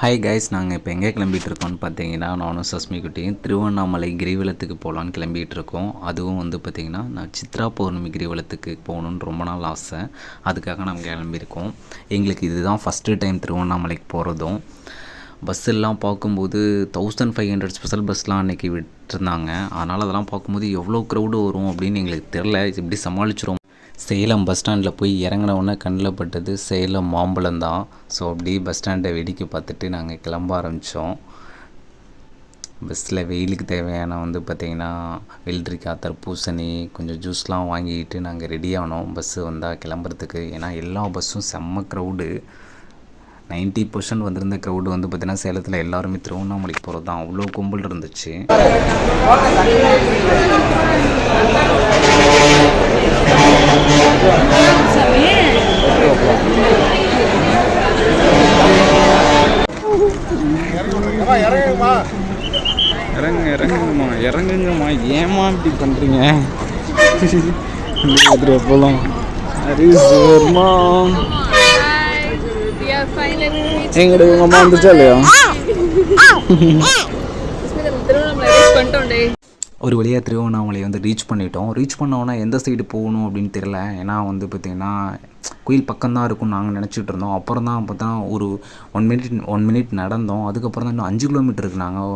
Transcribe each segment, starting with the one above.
Hi guys நாங்கள் இப்போ எங்கே கிளம்பிகிட்டு இருக்கோம்னு பார்த்தீங்கன்னா நானும் சஸ்மி குட்டியும் திருவண்ணாமலை கிரிவலத்துக்கு போகலான்னு கிளம்பிட்டு இருக்கோம் அதுவும் வந்து பார்த்திங்கன்னா நான் சித்ரா பௌர்ணமி கிரிவலத்துக்கு போகணுன்னு ரொம்ப நாள் ஆசை. அதுக்காக நாங்கள் கிளம்பியிருக்கோம். எங்களுக்கு இதுதான் ஃபஸ்ட்டு டைம் திருவண்ணாமலைக்கு போகிறதும் பஸ்ஸெல்லாம் பார்க்கும்போது தௌசண்ட் ஃபைவ் ஹண்ட்ரட் ஸ்பெஷல் பஸ்லாம் அன்றைக்கி விட்டுருந்தாங்க. அதனால் அதெல்லாம் பார்க்கும்போது எவ்வளோ க்ரௌடு வரும் அப்படின்னு எங்களுக்கு தெரில இப்படி சமாளிச்சிரும் சேலம் பஸ் ஸ்டாண்டில் போய் இறங்கினவுடனே கண்ணில் பட்டது சேலம் மாம்பழம் தான். ஸோ அப்படியே பஸ் ஸ்டாண்டை வேடிக்கை பார்த்துட்டு நாங்கள் கிளம்ப ஆரம்பித்தோம் பஸ்ஸில் வெயிலுக்கு தேவையான வந்து பார்த்திங்கன்னா வெள்ளரிக்காய் தர்பூசணி கொஞ்சம் ஜூஸ்லாம் வாங்கிக்கிட்டு நாங்கள் ரெடி ஆனோம். பஸ்ஸு வந்தால் கிளம்புறதுக்கு. ஏன்னா எல்லா பஸ்ஸும் செம்ம க்ரௌடு நைன்ட்டி பர்சன்ட் வந்திருந்த க்ரௌடு வந்து பார்த்திங்கன்னா சேலத்தில் எல்லாருமே திருவண்ணாமலைக்கு போகிறது தான். அவ்வளோ கும்பல் இருந்துச்சு. இறங்குங்கம்மா ஏமா இப்படி பண்ணுறீங்க போகலாம் ஹரிசர்மா எங்கிட்ட உங்க அம்மா வந்துச்சா இல்லையா? ஒரு வழியாக திருவண்ணாமலை வந்து ரீச் பண்ணிட்டோம். ரீச் பண்ணோன்னா எந்த சைடு போகணும் அப்படின்னு தெரியல. ஏன்னா வந்து பார்த்திங்கன்னா கோயில் பக்கம்தான் இருக்கும் நாங்கள் நினச்சிட்டு இருந்தோம். அப்புறம் தான் பார்த்தா ஒரு ஒன் மினிட் ஒன் மினிட் நடந்தோம். அதுக்கப்புறம் தான் இன்னும் அஞ்சு கிலோமீட்டர் இருக்கு நாங்கள்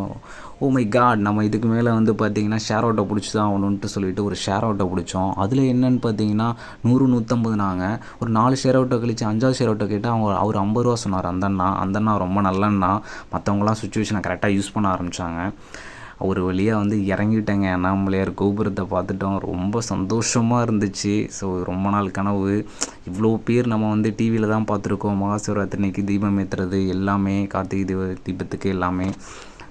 ஓ மை காட் நம்ம இதுக்கு மேலே வந்து பார்த்திங்கன்னா ஷேர் ஆட்டோ பிடிச்சி தான் ஆகணுன்ட்டு சொல்லிட்டு ஒரு ஷேர் ஆட்டோ பிடிச்சோம். அதில் என்னென்னு பார்த்தீங்கன்னா நூறு நூற்றம்பது நாங்கள் ஒரு நாலு ஷேர் ஆட்டோ கழிச்சு அஞ்சாவது ஷேர் ஆட்டோ கேட்டால் அவங்க அவர் ஐம்பது ரூபா சொன்னார் அந்த அண்ணா அந்த அண்ணா ரொம்ப நல்ல அண்ணா மற்றவங்களாம் சுச்சுவேஷனை கரெக்டாக யூஸ் பண்ண ஆரம்பித்தாங்க ஒரு வழியாக வந்து இறங்கிட்டேங்க. அண்ணாமலையார் கோபுரத்தை பார்த்துட்டோம். ரொம்ப சந்தோஷமாக இருந்துச்சு. ஸோ ரொம்ப நாள் கனவு. இவ்வளோ பேர் நம்ம வந்து டிவியில் தான் பார்த்துருக்கோம். மகாசிவராத்திரிக்கு தீபம் ஏற்றுறது எல்லாமே கார்த்திகை தீப தீபத்துக்கு எல்லாமே.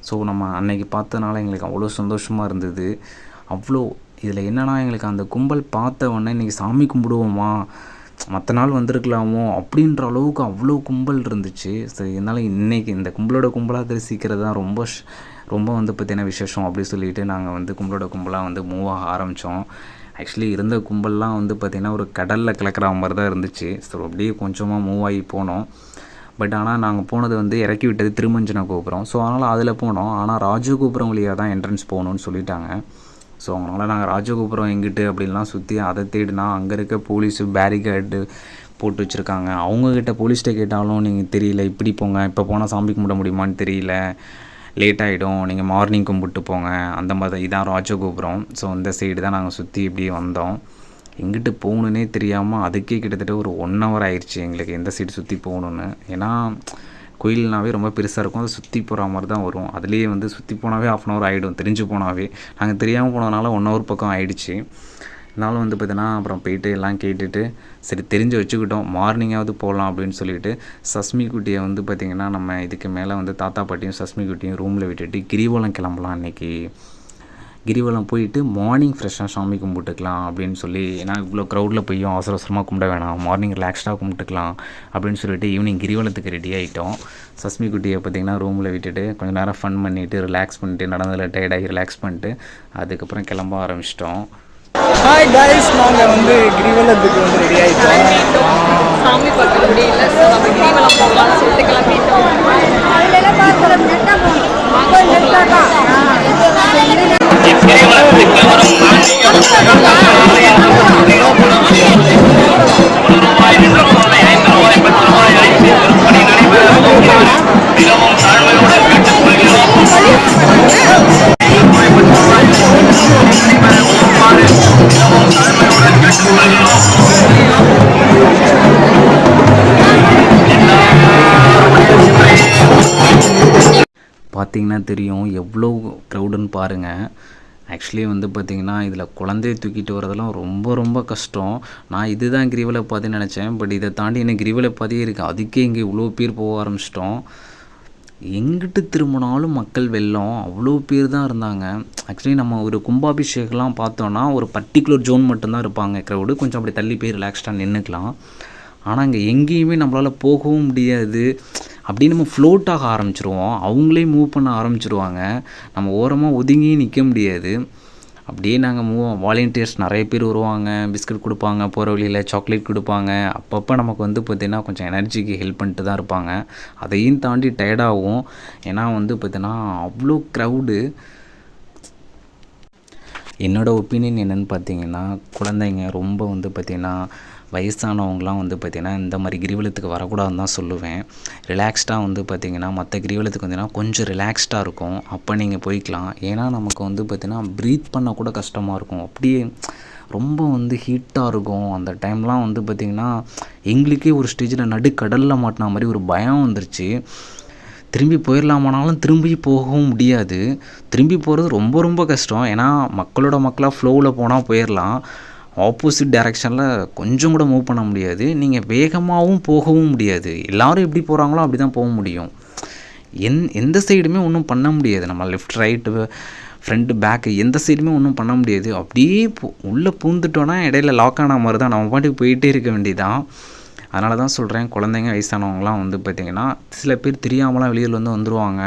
ஸோ நம்ம அன்னைக்கு பார்த்தனால எங்களுக்கு அவ்வளோ சந்தோஷமாக இருந்தது. அவ்வளோ இதில் என்னென்னா எங்களுக்கு அந்த கும்பல் பார்த்த உடனே இன்றைக்கி சாமி கும்பிடுவோமா? மற்ற நாள் வந்திருக்கலாமோ? அப்படின்ற அளவுக்கு அவ்வளோ கும்பல் இருந்துச்சு. ஸோ இருந்தாலும் இன்றைக்கி இந்த கும்பலோட கும்பலாக தரிசிக்கிறது தான் ரொம்ப ரொம்ப வந்து பார்த்தீங்கன்னா விசேஷம் அப்படி சொல்லிட்டு நாங்கள் வந்து கும்பலோட கும்பலாக வந்து மூவ் ஆக ஆரம்பித்தோம் ஆக்சுவலி இருந்த கும்பல்லாம் வந்து பார்த்திங்கன்னா ஒரு கடலில் கலக்கிற மாதிரி தான் இருந்துச்சு. ஸோ அப்படியே கொஞ்சமாக மூவ் ஆகி போனோம். பட் ஆனால் நாங்கள் போனது வந்து இறக்கி விட்டது திருமஞ்சன கோபுரம். ஸோ அதனால் அதில் போனோம். ஆனால் ராஜகோபுரம் வழியாக தான் என்ட்ரன்ஸ் போகணுன்னு சொல்லிட்டாங்க. ஸோ அதனால் நாங்கள் ராஜகோபுரம் எங்கிட்டு அப்படின்லாம் சுற்றி அதை தேடினா அங்கே இருக்க போலீஸு பேரிகேடு போட்டு வச்சுருக்காங்க. அவங்கக்கிட்ட போலீஸ்கிட்ட கேட்டாலும் நீங்கள் தெரியல இப்படி போங்க இப்போ போனால் சாமி கும்பிட முடியுமான்னு தெரியல. லேட் ஆகிடும் நீங்கள் மார்னிங் கும்பிட்டு போங்க. அந்த மாதிரி இதான் ராஜகோபுரம். ஸோ இந்த சைடு தான் நாங்கள் சுற்றி இப்படியே வந்தோம். எங்கிட்டு போகணுன்னே தெரியாமல் அதுக்கே கிட்டத்தட்ட ஒரு ஒன் ஹவர் ஆயிடுச்சு எங்களுக்கு எந்த சைடு சுற்றி போகணுன்னு ஏன்னா கோயில்னாவே ரொம்ப பெருசாக இருக்கும். அதை சுற்றி போகிற மாதிரி தான் வரும். அதுலேயே வந்து சுற்றி போனாவே ஆஃப் அன் ஹவர் ஆகிடும் தெரிஞ்சு போனாவே. நாங்கள் தெரியாமல் போனதுனால ஒன் ஹவர் பக்கம் ஆயிடுச்சு. இருந்தாலும் வந்து பார்த்தீங்கன்னா அப்புறம் போயிட்டு எல்லாம் கேட்டுட்டு சரி தெரிஞ்சு வச்சுக்கிட்டோம். மார்னிங்காவது போகலாம் அப்படின்னு சொல்லிட்டு சஸ்மி குட்டியை வந்து பார்த்திங்கன்னா நம்ம இதுக்கு மேலே வந்து தாத்தா பாட்டியும் சஸ்மி குட்டியும் ரூமில் விட்டுட்டு கிரிவலம் கிளம்பலாம் அன்னைக்கு. கிரிவலம் போயிட்டு மார்னிங் ஃப்ரெஷ்ஷாக சாமி கும்பிட்டுக்கலாம் அப்படின்னு சொல்லி ஏன்னா இவ்வளோ க்ரௌடில் போயும் அவசர அவசரமாக கும்பிட வேணாம். மார்னிங் ரிலாக்ஸ்டாக கும்பிட்டுக்கலாம் அப்படின்னு சொல்லிட்டு ஈவினிங் கிரிவலத்துக்கு ரெடி ஆகிட்டோம் சஸ்மி குட்டியை பார்த்திங்கன்னா ரூமில் விட்டுட்டு கொஞ்சம் நேரம் ஃபன் பண்ணிவிட்டு ரிலாக்ஸ் பண்ணிட்டு நடந்ததில் டயர்டாகி ரிலாக்ஸ் பண்ணிட்டு அதுக்கப்புறம் கிளம்ப ஆரம்பிச்சிட்டோம். ஹாய் கைஸ் நாங்கள் வந்து கிரிவலத்துக்கு வந்து ரெடி ஆகிட்டோம் சாமி பார்க்க முடியல ஸோ நம்ம கிரிவலம் போகலாம்னு சொல்லிட்டு கிளம்பிட்டோம். பார்த்தீங்கன்னா தெரியும் எவ்வளோ க்ரௌடுன்னு பாருங்கள் ஆக்சுவலி வந்து பார்த்திங்கன்னா இதில் குழந்தைய தூக்கிட்டு வரதெல்லாம் ரொம்ப ரொம்ப கஷ்டம். நான் இதுதான் கிரிவலை பாதைன்னு நினச்சேன். பட் இதை தாண்டி இன்னும் கிரிவல பாதையே இருக்குது அதுக்கே இங்கே இவ்வளோ பேர் போக ஆரம்பிச்சிட்டோம். எங்கிட்டு திரும்பினாலும் மக்கள் வெள்ளம். அவ்வளோ பேர் தான் இருந்தாங்க. ஆக்சுவலி நம்ம ஒரு கும்பாபிஷேகம்லாம் பார்த்தோன்னா ஒரு பர்டிகுலர் ஜோன் மட்டும்தான் இருப்பாங்க. க்ரௌடு கொஞ்சம் அப்படி தள்ளி போய் ரிலாக்ஸ்டாக நின்றுக்கலாம் ஆனால் அங்கே எங்கேயுமே நம்மளால் போகவும் முடியாது. அப்படியே நம்ம ஃப்ளோட் ஆக ஆரம்பிச்சிருவோம். அவங்களே மூவ் பண்ண ஆரம்பிச்சிருவாங்க. நம்ம ஓரமாக ஒதுங்கி நிற்க முடியாது. அப்படியே நாங்கள் மூவ் வாலண்டியர்ஸ் நிறைய பேர் வருவாங்க. பிஸ்கட் கொடுப்பாங்க போகிற வழியில் சாக்லேட் கொடுப்பாங்க. அப்பப்போ நமக்கு வந்து பார்த்திங்கன்னா கொஞ்சம் எனர்ஜிக்கு ஹெல்ப் பண்ணிட்டு தான் இருப்பாங்க. அதையும் தாண்டி டயர்டாகும் ஏன்னா வந்து பார்த்திங்கன்னா அவ்வளோ க்ரௌடு என்னோடய ஒப்பீனியன் என்னென்னு பார்த்தீங்கன்னா குழந்தைங்க ரொம்ப வந்து பார்த்திங்கன்னா வயசானவங்களாம் வந்து பார்த்திங்கன்னா இந்த மாதிரி கிரிவலத்துக்கு வரக்கூடாதுன்னு தான் சொல்லுவேன். ரிலாக்ஸ்டாக வந்து பார்த்திங்கன்னா மற்ற கிரிவலத்துக்கு வந்தீங்கன்னா கொஞ்சம் ரிலாக்ஸ்டாக இருக்கும். அப்போ நீங்கள் போய்க்கலாம். ஏன்னா நமக்கு வந்து பார்த்திங்கன்னா ப்ரீத் பண்ண கூட கஷ்டமாக இருக்கும். அப்படியே ரொம்ப வந்து ஹீட்டாக இருக்கும். அந்த டைம்லாம் வந்து பார்த்திங்கன்னா எங்களுக்கே ஒரு ஸ்டேஜில் நடுக்கடலில் மாட்டின மாதிரி ஒரு பயம் வந்துருச்சு. திரும்பி போயிடலாமானாலும் திரும்பி போகவும் முடியாது. திரும்பி போகிறது ரொம்ப ரொம்ப கஷ்டம். ஏன்னா மக்களோட மக்களாக ஃப்ளோவில் போனால் போயிடலாம் ஆப்போசிட் டேரெக்ஷனில் கொஞ்சம் கூட மூவ் பண்ண முடியாது. நீங்கள் வேகமாகவும் போகவும் முடியாது. எல்லோரும் எப்படி போகிறாங்களோ அப்படி தான் போக முடியும். எந் எந்த சைடுமே ஒன்றும் பண்ண முடியாது. நம்ம லெஃப்ட் ரைட்டு ஃப்ரண்ட்டு பேக்கு எந்த சைடுமே ஒன்றும் பண்ண முடியாது. அப்படியே உள்ளே பூந்துட்டோன்னா இடையில லாக் ஆன மாதிரி தான். நம்ம பாட்டுக்கு போயிட்டே இருக்க வேண்டியதான் அதனால தான் சொல்கிறேன் குழந்தைங்க வயசானவங்களாம் வந்து பார்த்திங்கன்னா சில பேர் தெரியாமலாம் வெளியில் வந்து வந்துடுவாங்க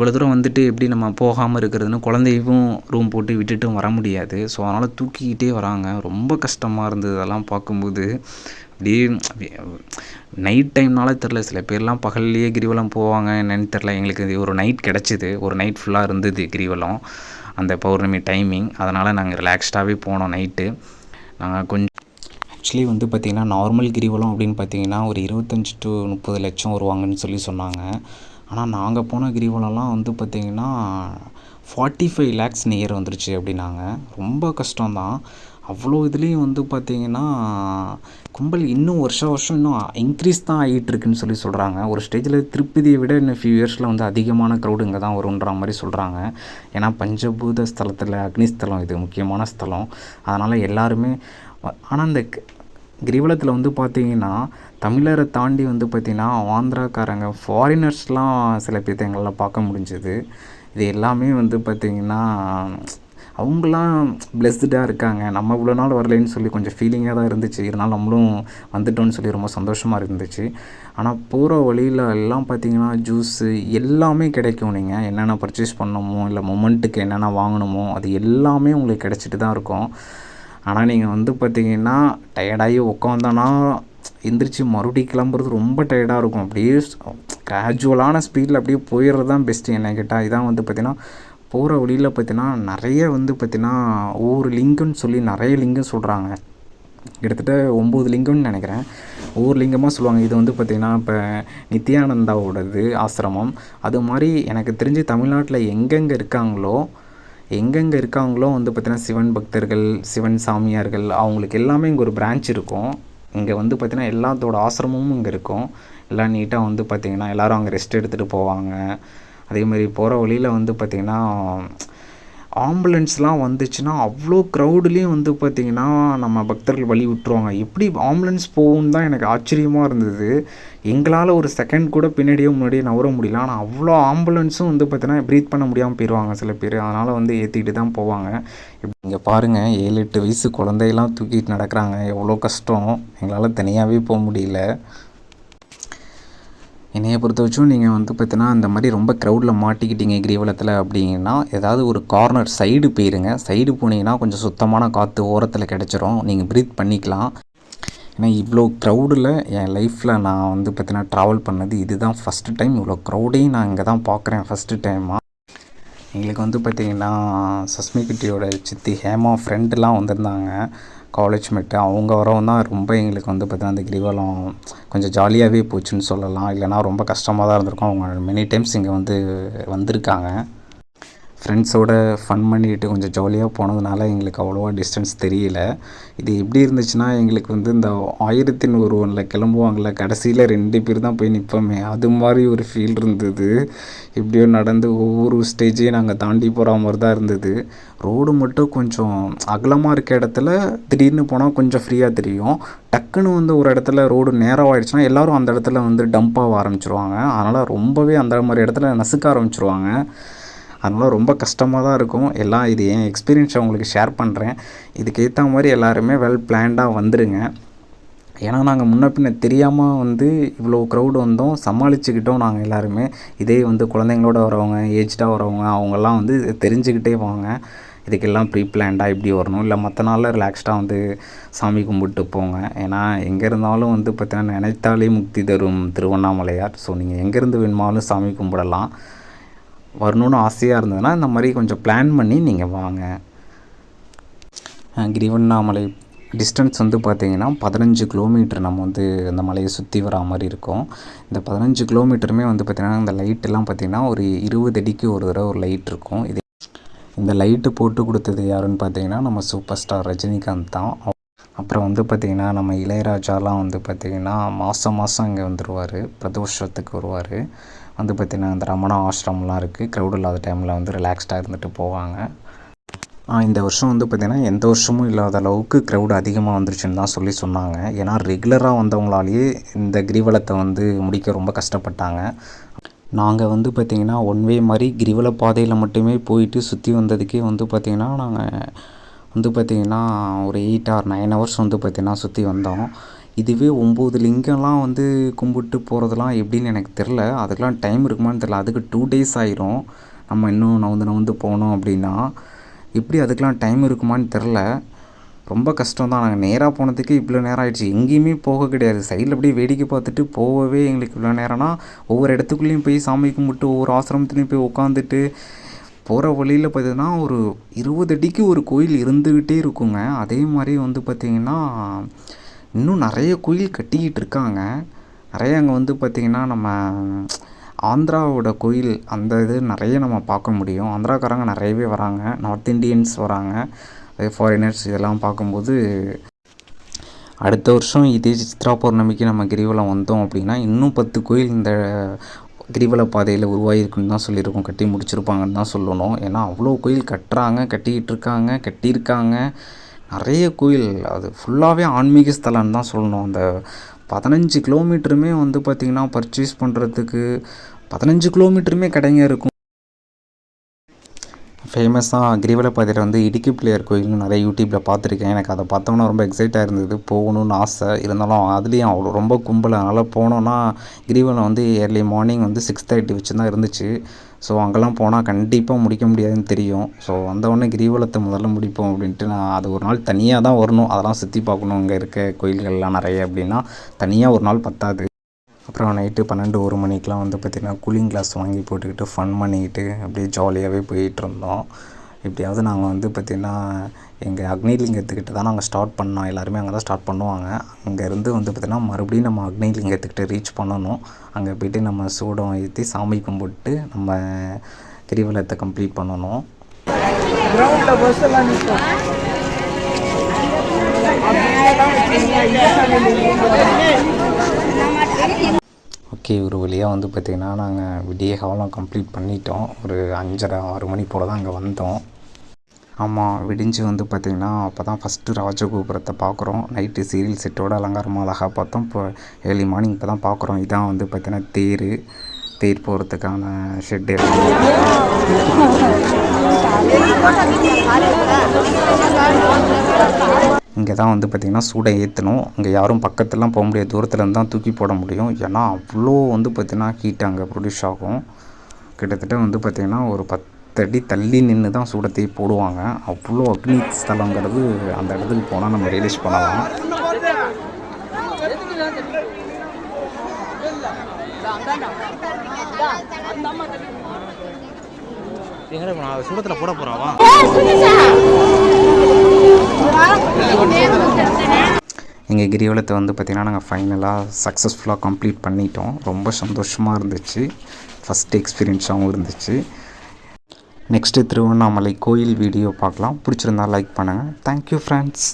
இவ்வளோ தூரம் வந்துட்டு எப்படி நம்ம போகாமல் இருக்கிறதுன்னு குழந்தையும் ரூம் போட்டு விட்டுட்டும் வர முடியாது. ஸோ அதனால் தூக்கிக்கிட்டே வராங்க. ரொம்ப கஷ்டமாக இருந்தது அதெல்லாம் பார்க்கும்போது. அப்படியே நைட் டைம்னால தெரில சில பேர்லாம் பகல்லையே கிரிவலம் போவாங்க. என்னன்னு தெரில எங்களுக்கு இது ஒரு நைட் கிடச்சிது. ஒரு நைட் ஃபுல்லாக இருந்தது கிரிவலம். அந்த பௌர்ணமி டைமிங் அதனால் நாங்கள் ரிலாக்ஸ்டாகவே போனோம் நைட்டு நாங்கள் கொஞ்சம் ஆக்சுவலி வந்து பார்த்திங்கன்னா நார்மல் கிரிவலம் அப்படின்னு பார்த்தீங்கன்னா ஒரு இருபத்தஞ்சி டு முப்பது லட்சம் வருவாங்கன்னு சொல்லி சொன்னாங்க. ஆனால் நாங்கள் போன கிரிவலம்லாம் வந்து பார்த்திங்கன்னா ஃபார்ட்டி ஃபைவ் லேக்ஸ் நியர் வந்துருச்சு அப்படின்னாங்க. ரொம்ப கஷ்டம்தான். அவ்வளோ இதுலேயும் வந்து பார்த்திங்கன்னா கும்பல் இன்னும் வருஷம் வருஷம் இன்னும் இன்க்ரீஸ் தான் ஆகிட்டுருக்குன்னு சொல்லி சொல்கிறாங்க ஒரு ஸ்டேஜில் திருப்பதியை விட இன்னும் ஃபியூ இயர்ஸில் வந்து அதிகமான க்ரௌடு இங்கே தான் வருன்ற மாதிரி சொல்கிறாங்க ஏன்னா பஞ்சபூத ஸ்தலத்தில் அக்னிஸ்தலம் இது முக்கியமான ஸ்தலம். அதனால் எல்லாருமே ஆனால் இந்த கிரிவலத்தில் வந்து பார்த்தீங்கன்னா தமிழரை தாண்டி வந்து பார்த்திங்கன்னா ஆந்திராக்காரங்க ஃபாரினர்ஸ்லாம் சில பேர்த்த எங்களால் பார்க்க முடிஞ்சது. இது எல்லாமே வந்து பார்த்திங்கன்னா அவங்களாம் பிளெஸ்டாக இருக்காங்க. நம்ம இவ்வளோ நாள் வரலைன்னு சொல்லி கொஞ்சம் ஃபீலிங்காக தான் இருந்துச்சு. இருந்தாலும் நம்மளும் வந்துட்டோம்னு சொல்லி ரொம்ப சந்தோஷமாக இருந்துச்சு. ஆனால் போகிற வழியில் எல்லாம் பார்த்தீங்கன்னா ஜூஸு எல்லாமே கிடைக்கும் நீங்கள் என்னென்ன பர்ச்சேஸ் பண்ணணுமோ இல்லை மொமெண்ட்டுக்கு என்னென்ன வாங்கணுமோ அது எல்லாமே உங்களுக்கு கிடச்சிட்டு தான் இருக்கும். ஆனால் நீங்கள் வந்து பார்த்தீங்கன்னா டயர்டாகி உட்காந்தோன்னா எந்திரிச்சு மறுபடியும் கிளம்புறது ரொம்ப டயர்டாக இருக்கும். அப்படியே கேஜுவலான ஸ்பீடில் அப்படியே போயிடுறது தான் பெஸ்ட்டு என்ன கேட்டால் இதான் வந்து பார்த்தீங்கன்னா போகிற வழியில் பார்த்தீங்கன்னா நிறைய வந்து பார்த்தீங்கன்னா ஒவ்வொரு லிங்கம்னு சொல்லி நிறைய லிங்கம் சொல்கிறாங்க கிட்டத்தட்ட ஒம்பது லிங்கம்னு நினைக்கிறேன். ஒவ்வொரு லிங்கமாக சொல்லுவாங்க. இது வந்து பார்த்திங்கன்னா இப்போ நித்யானந்தாவோடது ஆசிரமம். அது மாதிரி எனக்கு தெரிஞ்சு தமிழ்நாட்டில் எங்கெங்கே இருக்காங்களோ எங்கெங்கே இருக்காங்களோ வந்து பார்த்திங்கன்னா சிவன் பக்தர்கள் சிவன் சாமியார்கள் அவங்களுக்கு எல்லாமே இங்கே ஒரு பிரான்ச் இருக்கும். இங்கே வந்து பார்த்திங்கன்னா எல்லாத்தோட ஆசிரமமும் இங்கே இருக்கும். எல்லாம் நீட்டாக வந்து பார்த்திங்கன்னா எல்லோரும் அங்கே ரெஸ்ட் எடுத்துகிட்டு போவாங்க. அதே மாதிரி போகிற வழியில் வந்து பார்த்திங்கன்னா ஆம்புலன்ஸ்லாம் வந்துச்சுன்னா அவ்வளோ க்ரௌடுலேயும் வந்து பார்த்திங்கன்னா நம்ம பக்தர்கள் வழி விட்டுருவாங்க. எப்படி ஆம்புலன்ஸ் போகும்னு தான் எனக்கு ஆச்சரியமாக இருந்தது. எங்களால் ஒரு செகண்ட் கூட பின்னாடியோ முன்னாடியோ நவர முடியல. ஆனால் அவ்வளோ ஆம்புலன்ஸும் வந்து பார்த்திங்கன்னா ப்ரீத் பண்ண முடியாமல் போயிடுவாங்க சில பேர். அதனால் வந்து ஏற்றிக்கிட்டு தான் போவாங்க. இங்கே பாருங்கள் ஏழு எட்டு வயசு குழந்தையெல்லாம் தூக்கிட்டு நடக்கிறாங்க. எவ்வளோ கஷ்டம். எங்களால் தனியாகவே போக முடியல. என்னையை பொறுத்த வச்சும் நீங்கள் வந்து பார்த்தீங்கன்னா அந்த மாதிரி ரொம்ப க்ரௌடில் மாட்டிக்கிட்டீங்க கிரிவலத்தில் அப்படிங்கன்னா ஏதாவது ஒரு கார்னர் சைடு போயிருங்க. சைடு போனீங்கன்னா கொஞ்சம் சுத்தமான காற்று ஓரத்தில் கிடச்சிரும். நீங்கள் ப்ரீத் பண்ணிக்கலாம். ஏன்னா இவ்வளோ க்ரௌடில் என் லைஃப்பில் நான் வந்து பார்த்தீங்கன்னா ட்ராவல் பண்ணது இதுதான் ஃபஸ்ட்டு டைம் இவ்வளோ க்ரௌடையும் நான் இங்கே தான் பார்க்குறேன் ஃபஸ்ட்டு டைமாக எங்களுக்கு வந்து பார்த்திங்கன்னா சஸ்மிகுட்டியோட சித்தி ஹேமா ஃப்ரெண்டுலாம் வந்திருந்தாங்க. காலேஜ் மேட்டு அவங்க வரவும் தான் ரொம்ப எங்களுக்கு வந்து பார்த்திங்கன்னா அந்த கிரிவலம் கொஞ்சம் ஜாலியாகவே போச்சுன்னு சொல்லலாம். இல்லைனா ரொம்ப கஷ்டமாக தான் இருந்திருக்கும். அவங்க மெனி டைம்ஸ் இங்கே வந்து வந்திருக்காங்க. ஃப்ரெண்ட்ஸோட ஃபன் பண்ணிட்டு கொஞ்சம் ஜாலியாக போனதுனால எங்களுக்கு அவ்வளோவா டிஸ்டன்ஸ் தெரியல. இது எப்படி இருந்துச்சுன்னா எங்களுக்கு வந்து இந்த ஆயிரத்தி நூறு ஒன்றில் கிளம்புவாங்கள்ல கடைசியில் ரெண்டு பேர் தான் போய் நிற்போமே அது மாதிரி ஒரு ஃபீல் இருந்தது. எப்படியோ நடந்து ஒவ்வொரு ஸ்டேஜையும் நாங்கள் தாண்டி போகிற மாதிரி தான் இருந்தது. ரோடு மட்டும் கொஞ்சம் அகலமாக இருக்க இடத்துல திடீர்னு போனால் கொஞ்சம் ஃப்ரீயாக தெரியும். டக்குன்னு வந்து ஒரு இடத்துல ரோடு நேரமாகிடுச்சுன்னா எல்லோரும் அந்த இடத்துல வந்து டம்ப் ஆக ஆரம்பிச்சிருவாங்க. அதனால் ரொம்பவே அந்த மாதிரி இடத்துல நசுக்க ஆரம்பிச்சிருவாங்க. அதனால் ரொம்ப கஷ்டமாக தான் இருக்கும். எல்லாம் இது என் எக்ஸ்பீரியன்ஸை உங்களுக்கு ஷேர் பண்ணுறேன் இதுக்கேற்ற மாதிரி எல்லாருமே வெல் பிளான்டாக வந்துடுங்க ஏன்னா நாங்கள் முன்ன பின்ன தெரியாமல் வந்து இவ்வளோ க்ரௌடு வந்தோம். சமாளிச்சுக்கிட்டோம் நாங்கள் எல்லாருமே. இதே வந்து குழந்தைங்களோட வரவங்க ஏஜ்டாக வரவங்க அவங்கெல்லாம் வந்து தெரிஞ்சுக்கிட்டே வாங்க. இதுக்கெல்லாம் ப்ரீ பிளான்டாக இப்படி வரணும். இல்லை மற்ற நாளில் ரிலாக்ஸ்டாக வந்து சாமி கும்பிட்டு போங்க. ஏன்னா எங்கே இருந்தாலும் வந்து பார்த்தீங்கன்னா நினைத்தாலே முக்தி தரும் திருவண்ணாமலையார். ஸோ நீங்கள் எங்கேருந்து வேணுமாலும் சாமி கும்பிடலாம். வரணும்னு ஆசையாக இருந்ததுன்னா இந்த மாதிரி கொஞ்சம் பிளான் பண்ணி நீங்கள் வாங்க. கிரிவண்ணாமலை டிஸ்டன்ஸ் வந்து பார்த்திங்கன்னா பதினஞ்சு கிலோமீட்டர் நம்ம வந்து அந்த மலையை சுற்றி வரா மாதிரி இருக்கும். இந்த பதினஞ்சு கிலோமீட்டருமே வந்து பார்த்திங்கன்னா இந்த லைட்டெல்லாம் பார்த்திங்கன்னா ஒரு இருபது அடிக்கு ஒரு தடவை ஒரு லைட் இருக்கும். இது இந்த லைட்டு போட்டு கொடுத்தது யாருன்னு பார்த்தீங்கன்னா நம்ம சூப்பர் ஸ்டார் ரஜினிகாந்த் தான். அப்புறம் வந்து பார்த்திங்கன்னா நம்ம இளையராஜாலாம் வந்து பார்த்திங்கன்னா மாதம் மாதம் இங்கே வந்துடுவார் பிரதோஷத்துக்கு வருவார். வந்து பார்த்திங்கன்னா அந்த ரமணா ஆசிரமம்லாம் இருக்குது க்ரௌட் இல்லாத டைமில் வந்து ரிலாக்ஸ்டாக இருந்துட்டு போவாங்க. இந்த வருஷம் வந்து பார்த்திங்கன்னா எந்த வருஷமும் இல்லாத அளவுக்கு க்ரௌடு அதிகமாக வந்துருச்சுன்னு தான் சொல்லி சொன்னாங்க. ஏன்னா ரெகுலராக வந்தவங்களாலேயே இந்த கிரிவலத்தை வந்து முடிக்க ரொம்ப கஷ்டப்பட்டாங்க. நாங்கள் வந்து பார்த்திங்கன்னா ஒன் வே மாதிரி கிரிவல பாதையில் மட்டுமே போயிட்டு சுற்றி வந்ததுக்கே வந்து பார்த்திங்கன்னா நாங்கள் வந்து பார்த்திங்கன்னா ஒரு எயிட் ஆர் நைன் ஹவர்ஸ் வந்து பார்த்திங்கன்னா சுற்றி வந்தோம். இதுவே ஒம்பது லிங்கம்லாம் வந்து கும்பிட்டு போகிறதுலாம் எப்படின்னு எனக்கு தெரில அதுக்கெலாம் டைம் இருக்குமான்னு தெரில அதுக்கு டூ டேஸ் ஆயிரும். நம்ம இன்னும் நவுந்து நவுந்து போனோம் அப்படின்னா. எப்படி அதுக்கெலாம் டைம் இருக்குமான்னு தெரில ரொம்ப கஷ்டம் தான் நாங்கள் நேராக போனதுக்கு இவ்வளோ நேரம் ஆகிடுச்சு எங்கேயுமே போக கிடையாது. சைடில் அப்படியே வேடிக்கை பார்த்துட்டு போகவே எங்களுக்கு இவ்வளோ நேரம்னா ஒவ்வொரு இடத்துக்குள்ளேயும் போய் சாமி கும்பிட்டு ஒவ்வொரு ஆசிரமத்துலேயும் போய் உட்காந்துட்டு போகிற வழியில் பார்த்தீங்கன்னா ஒரு இருபது அடிக்கு ஒரு கோயில் இருந்துக்கிட்டே இருக்குங்க. அதே மாதிரி வந்து பார்த்திங்கன்னா இன்னும் நிறைய கோயில் கட்டிக்கிட்டு இருக்காங்க. நிறைய அங்கே வந்து பார்த்திங்கன்னா நம்ம ஆந்திராவோட கோயில் அந்த இது நிறைய நம்ம பார்க்க முடியும். ஆந்திராக்காரங்க நிறையவே வராங்க. நார்த் இந்தியன்ஸ் வராங்க. அதே ஃபாரினர்ஸ் இதெல்லாம் பார்க்கும்போது அடுத்த வருஷம் இதே சித்ரா பௌர்ணமிக்கு நம்ம கிரிவலம் வந்தோம் அப்படின்னா இன்னும் பத்து கோயில் இந்த கிரிவல பாதையில் உருவாகிருக்குன்னு தான் சொல்லியிருக்கோம். கட்டி முடிச்சிருப்பாங்கன்னு தான் சொல்லணும். ஏன்னா அவ்வளோ கோயில் கட்டுறாங்க கட்டிக்கிட்டு இருக்காங்க கட்டியிருக்காங்க. நிறைய கோயில் அது ஃபுல்லாகவே ஆன்மீக ஸ்தலம்னு தான் சொல்லணும். அந்த பதினஞ்சு கிலோமீட்டருமே வந்து பார்த்திங்கன்னா பர்ச்சேஸ் பண்ணுறதுக்கு பதினஞ்சு கிலோமீட்டருமே கடைங்க இருக்கும். ஃபேமஸாக கிரிவலப்பாதையில் வந்து இடுக்கி பிள்ளையார் கோயில்னு நிறைய யூடியூப்பில் பார்த்துருக்கேன். எனக்கு அதை பார்த்தோம்னா ரொம்ப எக்ஸைட்டாக இருந்தது. போகணும்னு ஆசை. இருந்தாலும் அதுலேயும் அவ்வளோ ரொம்ப கும்பல். அதனால் போனோன்னா கிரிவலம் வந்து ஏர்லி மார்னிங் வந்து சிக்ஸ் தேர்ட்டி வச்சு தான் இருந்துச்சு. ஸோ அங்கெல்லாம் போனால் கண்டிப்பாக முடிக்க முடியாதுன்னு தெரியும். ஸோ வந்தவொடனே கிரிவலத்தை முதல்ல முடிப்போம் அப்படின்ட்டு நான் அது ஒரு நாள் தனியாக தான் வரணும். அதெல்லாம் சுற்றி பார்க்கணும். இங்கே இருக்க கோயில்கள்லாம் நிறைய அப்படின்னா தனியாக ஒரு நாள் பத்தாது. அப்புறம் நைட்டு பன்னெண்டு ஒரு மணிக்கெலாம் வந்து பார்த்திங்கன்னா கூலிங் கிளாஸ் வாங்கி போட்டுக்கிட்டு ஃபன் பண்ணிக்கிட்டு அப்படியே ஜாலியாகவே போயிட்டு இருந்தோம். எப்படியாவது நாங்கள் வந்து பார்த்திங்கன்னா எங்கள் அக்னிலிங்கத்துக்கிட்ட தான் நாங்கள் ஸ்டார்ட் பண்ணோம். எல்லாருமே அங்கே தான் ஸ்டார்ட் பண்ணுவாங்க. அங்கேருந்து வந்து பார்த்திங்கன்னா மறுபடியும் நம்ம அக்னிலிங்கத்துக்கிட்ட ரீச் பண்ணணும். அங்கே போயிட்டு நம்ம சூடம் ஏற்றி சாமி கும்பிட்டு நம்ம கிரிவலத்தை கம்ப்ளீட் பண்ணணும். ஓகே ஒரு வழியாக வந்து பார்த்திங்கன்னா நாங்கள் விடிய காலம் கம்ப்ளீட் பண்ணிட்டோம். ஒரு அஞ்சரை ஆறு மணி போல் தான் அங்கே வந்தோம். ஆமாம் விடிஞ்சு வந்து பார்த்திங்கன்னா அப்போ தான் ஃபஸ்ட்டு ராஜகோபுரத்தை பார்க்குறோம் நைட்டு சீரியல் செட்டோட அலங்காரமாக அழகாக பார்த்தோம். இப்போ ஏர்லி மார்னிங் இப்போ தான் பார்க்குறோம் இதான் வந்து பார்த்திங்கன்னா தேர். தேர் போகிறதுக்கான ஷெட்டு இங்கே தான் வந்து பார்த்திங்கன்னா சூடை ஏற்றணும் இங்கே யாரும் பக்கத்துலலாம் போக முடியாது. தூரத்துலேருந்து தான் தூக்கி போட முடியும். ஏன்னா அவ்வளோ வந்து பார்த்திங்கன்னா ஹீட் அங்கே ப்ரொடியூஸ் ஆகும். கிட்டத்தட்ட வந்து பார்த்திங்கன்னா ஒரு பத்தடி தள்ளி நின்று தான் சூடத்தை போடுவாங்க. அவ்வளோ அக்னி ஸ்தலங்கிறது அந்த இடத்துக்கு போனால் நம்ம ரியலைஸ் பண்ணலாம். சூடத்தில் போட போறாவா எங்கள் கிரிவலத்தை வந்து பார்த்திங்கன்னா நாங்கள் ஃபைனலாக சக்ஸஸ்ஃபுல்லாக கம்ப்ளீட் பண்ணிட்டோம். ரொம்ப சந்தோஷமாக இருந்துச்சு. ஃபஸ்ட் எக்ஸ்பீரியன்ஸாகவும் இருந்துச்சு. நெக்ஸ்ட்டு திருவண்ணாமலை கோயில் வீடியோ பார்க்கலாம். பிடிச்சிருந்தா லைக் பண்ணுங்கள் தேங்க்யூ ஃப்ரெண்ட்ஸ்